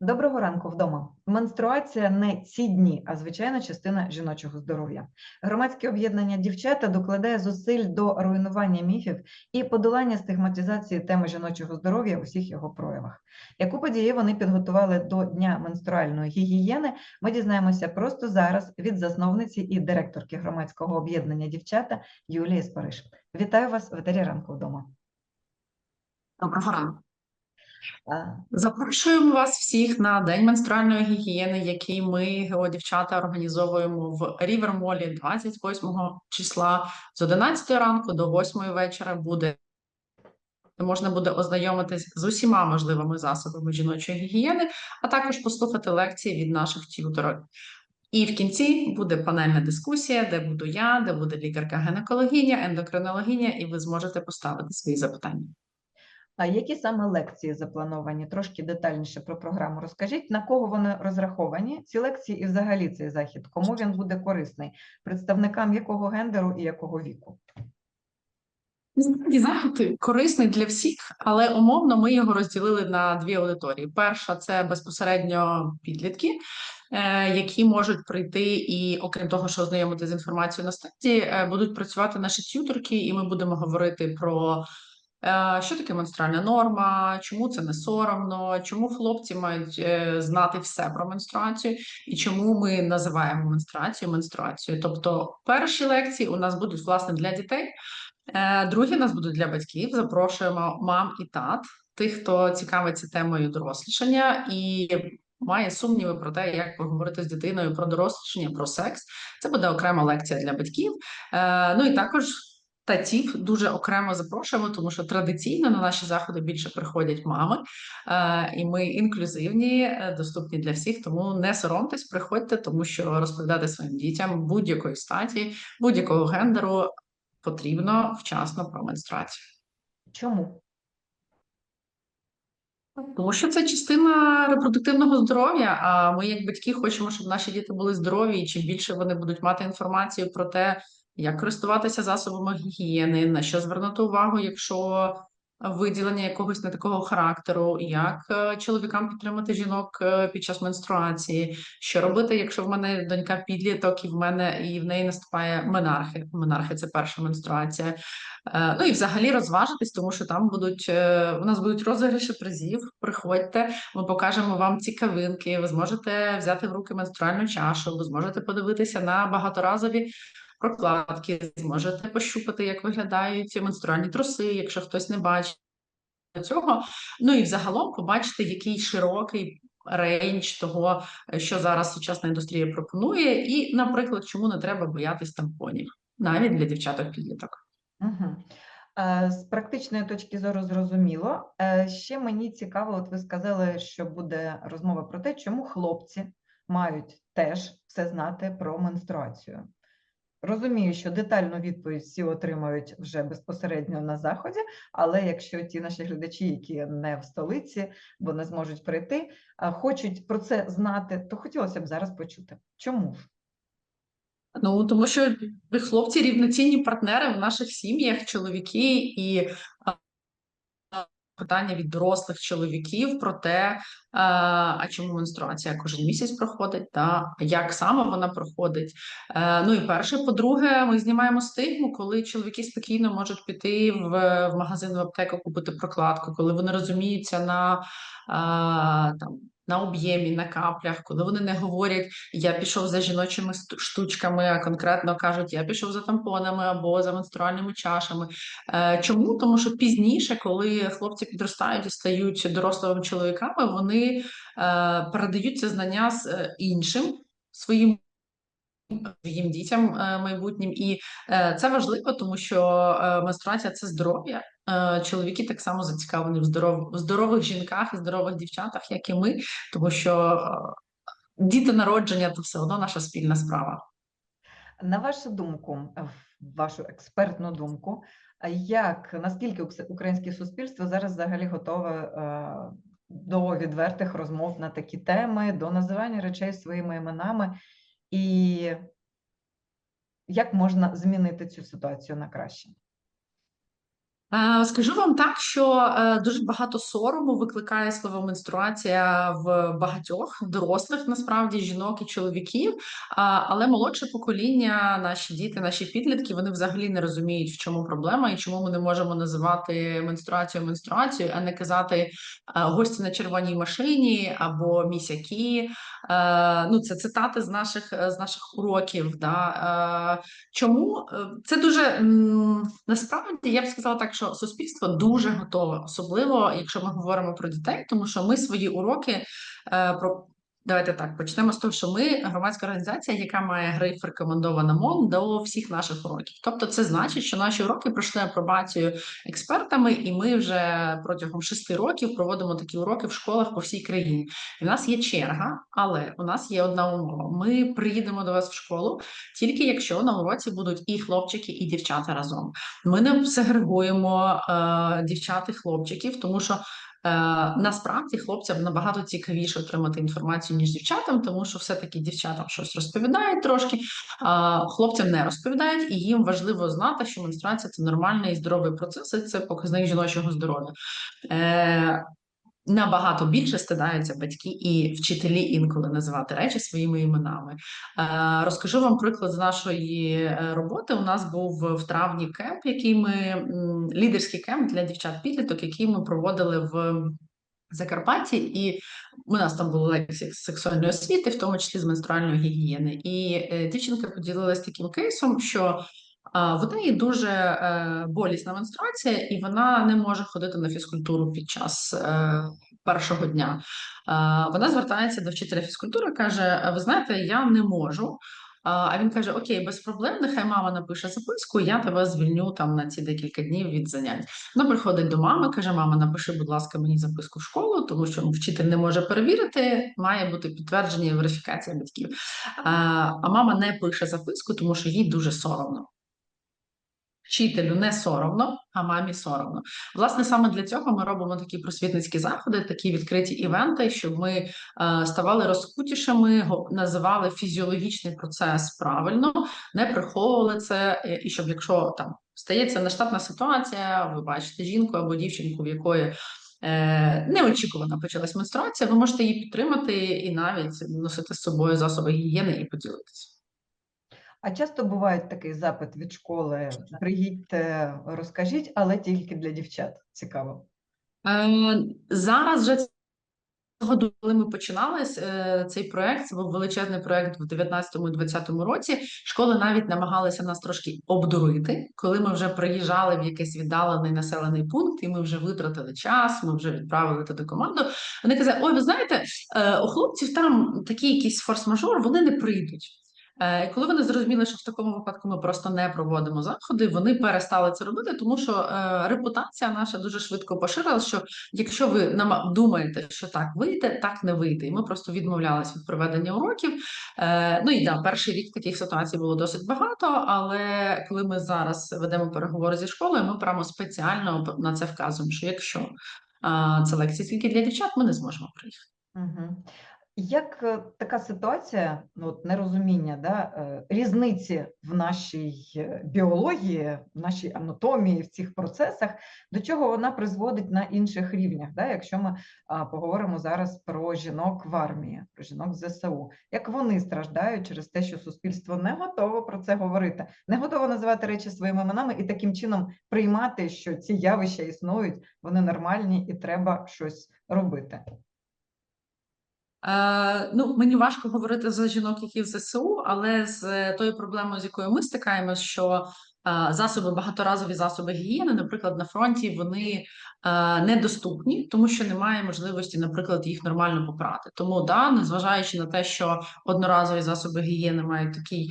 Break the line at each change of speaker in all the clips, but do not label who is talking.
Доброго ранку вдома. Менструація не ці дні, а звичайна частина жіночого здоров'я. Громадське об'єднання дівчата докладає зусиль до руйнування міфів і подолання стигматизації теми жіночого здоров'я у всіх його проявах. Яку подію вони підготували до Дня менструальної гігієни, ми дізнаємося просто зараз від засновниці і директорки громадського об'єднання дівчата Юлії Спариш. Вітаю вас в етері ранку вдома.
Доброго ранку. Запрошуємо вас всіх на День менструальної гігієни, який ми, дівчата, організовуємо в Рівермолі 28 числа з 11 ранку до 8 вечора буде. Можна буде ознайомитись з усіма можливими засобами жіночої гігієни, а також послухати лекції від наших т'юторок. І в кінці буде панельна дискусія, де буду я, де буде лікарка-гінекологиня, ендокринологиня, і ви зможете поставити свої запитання.
А які саме лекції заплановані? Трошки детальніше про програму розкажіть, на кого вони розраховані, ці лекції і взагалі цей захід, кому він буде корисний, представникам якого гендеру і якого віку?
Насправді захід корисний для всіх, але умовно ми його розділили на дві аудиторії. Перша це безпосередньо підлітки, е, які можуть прийти і, окрім того, що ознайомити з інформацією на стенді, е, будуть працювати наші т'юторки, і ми будемо говорити про. Е, Що таке менструальна норма? Чому це не соромно? Чому хлопці мають е, знати все про менструацію, і чому ми називаємо менструацію менструацією? Тобто, перші лекції у нас будуть власне для дітей, Е, Другі у нас будуть для батьків. Запрошуємо мам і тат, тих, хто цікавиться темою дорослішання і має сумніви про те, як поговорити з дитиною про дорослішання, про секс. Це буде окрема лекція для батьків. Ну і також. Татів дуже окремо запрошуємо, тому що традиційно на наші заходи більше приходять мами, е, і ми інклюзивні, е, доступні для всіх. Тому не соромтесь, приходьте, тому що розповідати своїм дітям будь-якої статі, будь-якого гендеру потрібно вчасно про менструацію.
Чому?
Тому що це частина репродуктивного здоров'я. А ми, як батьки, хочемо, щоб наші діти були здорові, і чим більше вони будуть мати інформацію про те, як користуватися засобами гігієни, на що звернути увагу, якщо виділення якогось не такого характеру, як е, чоловікам підтримати жінок е, під час менструації, що робити, якщо в мене донька підліток, і в мене і в неї наступає менархи. Менархи це перша менструація. Е, Ну і взагалі розважитись, тому що там будуть у нас будуть розіграші призів. Приходьте, ми покажемо вам цікавинки. Ви зможете взяти в руки менструальну чашу, ви зможете подивитися на багаторазові прокладки, зможете пощупати, як виглядають менструальні труси, якщо хтось не бачить цього. Ну і взагалом побачити, який широкий. Рейндж того, що зараз сучасна індустрія пропонує, і, наприклад, чому не треба боятись тампонів навіть для дівчаток підліток.
Угу. З практичної точки зору зрозуміло. Е, Ще мені цікаво, от ви сказали, що буде розмова про те, чому хлопці мають теж все знати про менструацію. Розумію, що детальну відповідь всі отримають вже безпосередньо на заході, але якщо ті наші глядачі, які не в столиці, бо не зможуть прийти, хочуть про це знати, то хотілося б зараз почути. Чому ж?
Ну тому що ви хлопці рівноцінні партнери в наших сім'ях, чоловіки і питання від дорослих чоловіків про те, а, а чому менструація кожен місяць проходить, та як саме вона проходить. Е, Ну і перше, по-друге, ми знімаємо стигму, коли чоловіки спокійно можуть піти в, магазин в аптеку купити прокладку, коли вони розуміються на а, там. На об'ємі, на каплях, коли вони не говорять я пішов за жіночими штучками, а конкретно кажуть, я пішов за тампонами або за менструальними чашами. Е, Чому? Тому що пізніше, коли хлопці підростають і стають дорослими чоловіками, вони е, передають це знання з е, іншим своїм. Своїм дітям майбутнім, і це важливо, тому що менструація це здоров'я. Е, Чоловіки так само зацікавлені в здоров... в здорових жінках і здорових дівчатах, як і ми, тому що е, діти народження то все одно наша спільна справа.
На вашу думку, вашу експертну думку, як наскільки українське суспільство зараз взагалі готове е, до відвертих розмов на такі теми, до називання речей своїми іменами, і як можна змінити цю ситуацію на краще?
Е, Скажу вам так, що е, дуже багато сорому викликає слово менструація в багатьох дорослих, насправді жінок і чоловіків. Але молодше покоління, наші діти, наші підлітки, вони взагалі не розуміють, в чому проблема і чому ми не можемо називати менструацію менструацією, а не казати е, гості на червоній машині або місяки. Ну, це цитати з наших з наших уроків. Да? Чому це дуже насправді я б сказала так, що суспільство дуже готове, особливо якщо ми говоримо про дітей, тому що ми свої уроки е, про. Давайте так почнемо з того, що ми громадська організація, яка має гриф рекомендована МОН до всіх наших уроків. Тобто, це значить, що наші уроки пройшли апробацію експертами, і ми вже протягом шести років проводимо такі уроки в школах по всій країні. І в нас є черга, але у нас є одна умова: ми приїдемо до вас в школу тільки якщо на уроці будуть і хлопчики, і дівчата разом. Ми не сегрегуємо е, дівчат і хлопчиків, тому що. Е, насправді хлопцям набагато цікавіше отримати інформацію ніж дівчатам, тому що все-таки дівчатам щось розповідають трошки, а хлопцям не розповідають, і їм важливо знати, що менструація це нормальний і здоровий процес, і це показник жіночого здоров'я. Е, Набагато більше стидаються батьки і вчителі інколи називати речі своїми іменами. Е, Розкажу вам приклад з нашої е, роботи. У нас був в травні кемп, який ми лідерський кемп для дівчат-підліток, який ми проводили в Закарпатті, і у нас там були лекції з сексуальної освіти, в тому числі з менструальної гігієни. І е, дівчинка поділилась таким кейсом, що В неї дуже е, болісна менструація, і вона не може ходити на фізкультуру під час е, першого дня. Вона звертається до вчителя фізкультури, каже: Ви знаєте, я не можу. А він каже: Окей, без проблем, нехай мама напише записку, я тебе звільню там на ці декілька днів від занять. Вона приходить до мами, каже: Мама, напиши, будь ласка, мені записку в школу, тому що вчитель не може перевірити, має бути підтвердження і верифікація батьків. А мама не пише записку, тому що їй дуже соромно. Вчителю не соромно, а мамі соромно. Власне, саме для цього ми робимо такі просвітницькі заходи, такі відкриті івенти, щоб ми е, ставали розкутішими, називали фізіологічний процес правильно, не приховували це, е, і щоб якщо там стається нештатна ситуація, ви бачите жінку або дівчинку, в якої е, Неочікувано почалась менструація, ви можете її підтримати і навіть носити з собою засоби гігієни і поділитися.
А часто буває такий запит від школи: приїдьте, розкажіть, але тільки для дівчат. Цікаво.
Е, Зараз вже коли ми починали е, цей проект, це був величезний проект в 19-20 році. Школи навіть намагалися нас трошки обдурити, коли ми вже приїжджали в якийсь віддалений населений пункт, і ми вже витратили час. Ми вже відправили туди команду. Вони казали: Ой, ви знаєте, е, у хлопців там такий якийсь форс-мажор, вони не прийдуть. Е, коли вони зрозуміли, що в такому випадку ми просто не проводимо заходи, вони перестали це робити, тому що е, репутація наша дуже швидко поширилася, що якщо ви нам думаєте, що так вийде, так не вийде. І ми просто відмовлялися від проведення уроків. Е, ну і да, перший рік таких ситуацій було досить багато. Але коли ми зараз ведемо переговори зі школою, ми прямо спеціально на це вказуємо, що якщо це лекції тільки для дівчат, ми не зможемо приїхати.
Угу. Як е, така ситуація, ну от нерозуміння, да, е, різниці в нашій е, біології, в нашій анатомії, в цих процесах, до чого вона призводить на інших рівнях? Да? Якщо ми поговоримо зараз про жінок в армії, про жінок з ЗСУ, як вони страждають через те, що суспільство не готово про це говорити, не готово називати речі своїми іменами і таким чином приймати, що ці явища існують, вони нормальні і треба щось робити.
Е, ну, мені важко говорити за жінок, які в ЗСУ, але з тою проблемою, з якою ми стикаємося, що е, засоби багаторазові засоби гігієни, наприклад, на фронті вони е, недоступні, тому що немає можливості, наприклад, їх нормально попрати. Тому да, незважаючи на те, що одноразові засоби гігієни мають такий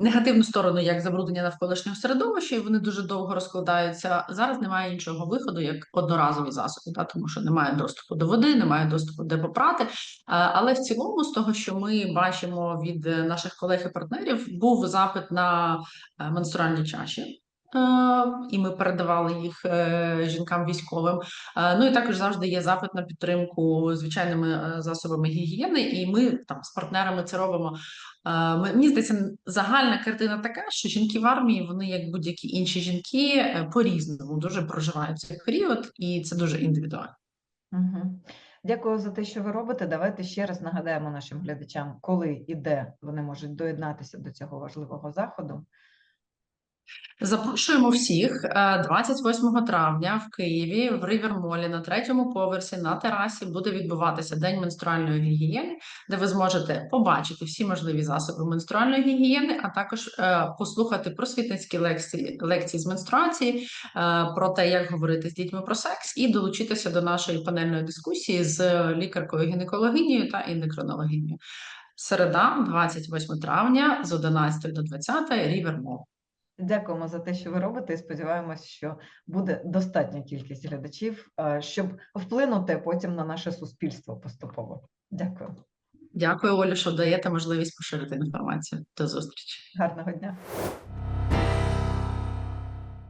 негативну сторону як забруднення навколишнього середовища, і вони дуже довго розкладаються. Зараз немає іншого виходу, як одноразові засоби, да, тому що немає доступу до води, немає доступу де попрати. Але в цілому, з того, що ми бачимо від наших колег і партнерів, був запит на е, менструальні чаші. І ми передавали їх е, жінкам військовим. Е, Ну і також завжди є запит на підтримку звичайними е, засобами гігієни, і ми там з партнерами це робимо. Е, Мені здається, загальна картина така, що жінки в армії, вони, як будь-які інші жінки, е, по-різному дуже проживають цей період, і це дуже індивідуально.
Угу. Дякую за те, що ви робите. Давайте ще раз нагадаємо нашим глядачам, коли і де вони можуть доєднатися до цього важливого заходу.
Запрошуємо всіх е, 28 травня в Києві в Ривермолі на третьому поверсі на терасі буде відбуватися День менструальної гігієни, де ви зможете побачити всі можливі засоби менструальної гігієни, а також е, послухати просвітницькі лекції лекції з менструації, е, про те, як говорити з дітьми про секс, і долучитися до нашої панельної дискусії з лікаркою гінекологинею та ендокринологинею. Середа, 28 травня з 11 до 20 Рівермол.
Дякуємо за те, що ви робите, і сподіваємось, що буде достатня кількість глядачів, е, щоб вплинути потім на наше суспільство поступово. Дякую,
Дякую, Олю, що даєте можливість поширити інформацію. До зустрічі.
гарного дня.